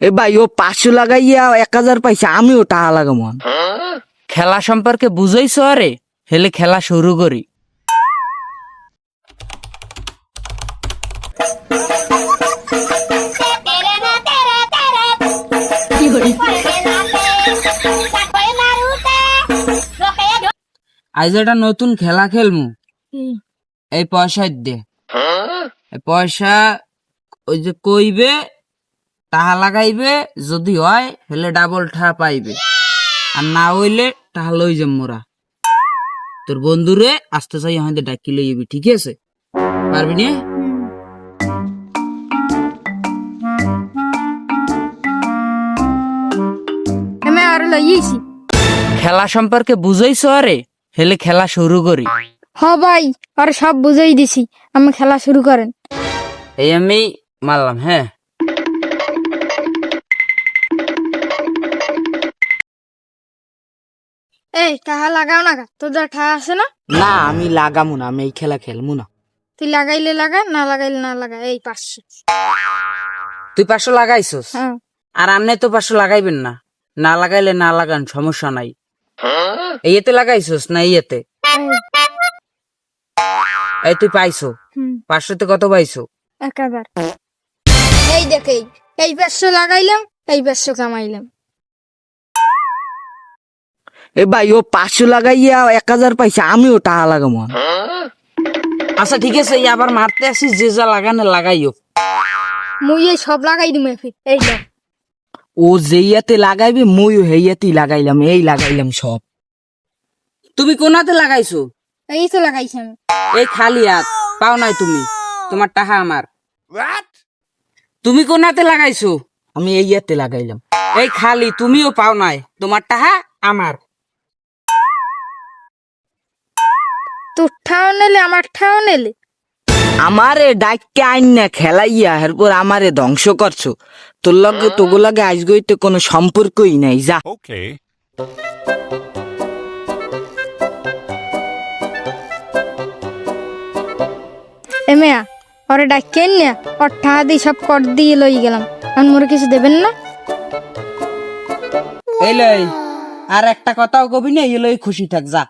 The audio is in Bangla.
এ ভাই ও পাঁচশো লাগাইয়া এক হাজার পাইছে আমিও টাকা লাগাম। খেলা সম্পর্কে বুঝাইছো আরে? হেলে খেলা শুরু করি। আজ একটা নতুন খেলা খেলমু। এই পয়সা দে। পয়সা ওই যে কইবে টাহা লাগাইবে যদি হয় হেলে ডাবল ঠা পাইবে। আর না হইলে টাহা লই যাম মোরা। তোর বন্ধুরে আসতে চাই আমাদের ডাকি লই যাবি ঠিক আছে? পারবি না? খেলা সম্পর্কে বুঝাইছো আরে? হেলে খেলা শুরু করি। হ ভাই আর সব বুঝাই দিছি। আমি খেলা শুরু করেন। এই আমি মারলাম হ্যাঁ? এই টাহা লাগাও না গা। তোর যা ঠাহা আছে না? না আমি লাগামু না আমি এই খেলা খেলমু না। তুই লাগাইলে লাগা না লাগাইলে না লাগা এই পাঁচশো। তুই পাঁচশো লাগাইছস? হ্যাঁ। আর আমনে তো পাঁচশো লাগাইবেন না। না লাগাইলে না লাগান সমস্যা নাই। ইয়েতে লাগাইছস না ইয়েতে এই, এই তুই পাইছো? হুম। পাঁচশোতে কত পাইছো? এক হাজার। এই দেখ এই এই পাঁচশো লাগাইলাম এই পাঁচশো কামাইলাম। এ ভাই ও পাঁচশো লাগাইয়া এক হাজার পাইছে আমিও টাকা লাগাবো আচ্ছা ঠিক আছে আবার মারতে আসিস যে যা লাগানে লাগাইও। মুই এই সব লাগাই দিম এই ও যেইয়াতে লাগাইবে মইও হেইয়াতেই লাগাইলাম এই লাগাইলাম সব। তুমি কোনাতে লাগাইছো? এই তো লাগাইছি আমি। এই খালি হাত পাও নাই তুমি তোমার টাকা আমার। তুমি কোনাতে লাগাইছো? আমি এই এইয়াতে লাগাইলাম। এই খালি তুমিও পাও নাই তোমার টাকা আমার। তোর ঠাও নেলে আমার ঠাও নেলে। আমারে আইন না খেলাইয়া এরপর আমারে ধ্বংস করছ। তোর লগে তোগো লাগে আজগইতে কোনো সম্পর্কই নাই যা। Okay. এমেয়া ওরে ডাকেন না ওর ঠাহা দিয়ে সব কর দিয়ে লই গেলাম। এখন মোরে কিছু দেবেন না? এই লই আর একটা কথাও কবি না এই লই খুশি থাক যা।